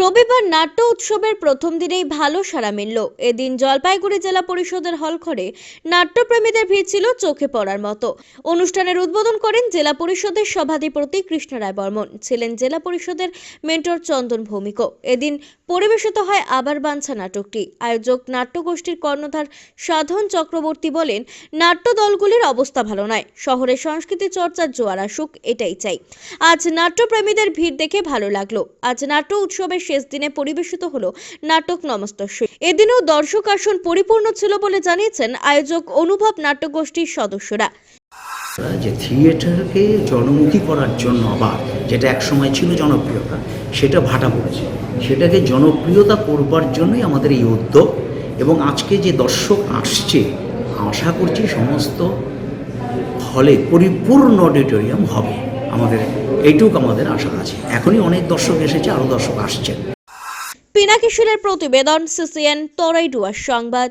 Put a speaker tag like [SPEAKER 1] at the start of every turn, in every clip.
[SPEAKER 1] রবিবার নাট্য উৎসবের প্রথম দিনেই ভালো সাড়া মিলল। এদিন জলপাইগুড়ি জেলা পরিষদের হলঘরে নাট্যপ্রেমীদের ভিড় ছিল চোখে পড়ার মতো। অনুষ্ঠানের উদ্বোধন করেন জেলা পরিষদের সভাধিপতি কৃষ্ণ রায় বর্মন, ছিলেন জেলা পরিষদের মেন্টর চন্দন ভৌমিক এদিন পরিবেশিত হয় আবার বাঞ্ছা নাটকটি। আয়োজক নাট্যগোষ্ঠীর কর্ণধার সাধন চক্রবর্তী বলেন, নাট্য দলগুলির অবস্থা ভালো নয়। শহরে সংস্কৃতি চর্চার জোয়ার আসুক, এটাই চাই। আজ নাট্যপ্রেমীদের ভিড় দেখে ভালো লাগল। আজ নাট্য উৎসবের শেষ দিনে পরিবেশিত হলো নাটক নমস্তস্বী এদিনেও দর্শক আসন পরিপূর্ণ ছিল বলে জানিয়েছেন আয়োজক অনুভব নাট্যগোষ্ঠীর সদস্যরা।
[SPEAKER 2] যে থিয়েটারকে জনমুখী করার জন্য আবার যেটা একসময় ছিল জনপ্রিয়তা, সেটা ভাটা পড়েছে। সেটাকে জনপ্রিয়তা করবার জন্যই আমাদের এই উদ্যোগ এবং আজকে যে দর্শক আসছে, আশা করছি সমস্ত হলে পরিপূর্ণ অডিটোরিয়াম হবে আমাদের এইটুক আমাদের আশা আছে। এখনই অনেক দর্শক এসেছে আরও দর্শক আসছেন
[SPEAKER 1] পিনাকিশোরের প্রতিবেদন, সিসিএন, তরাইডুয়ার সংবাদ।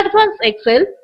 [SPEAKER 3] Advanced Excel.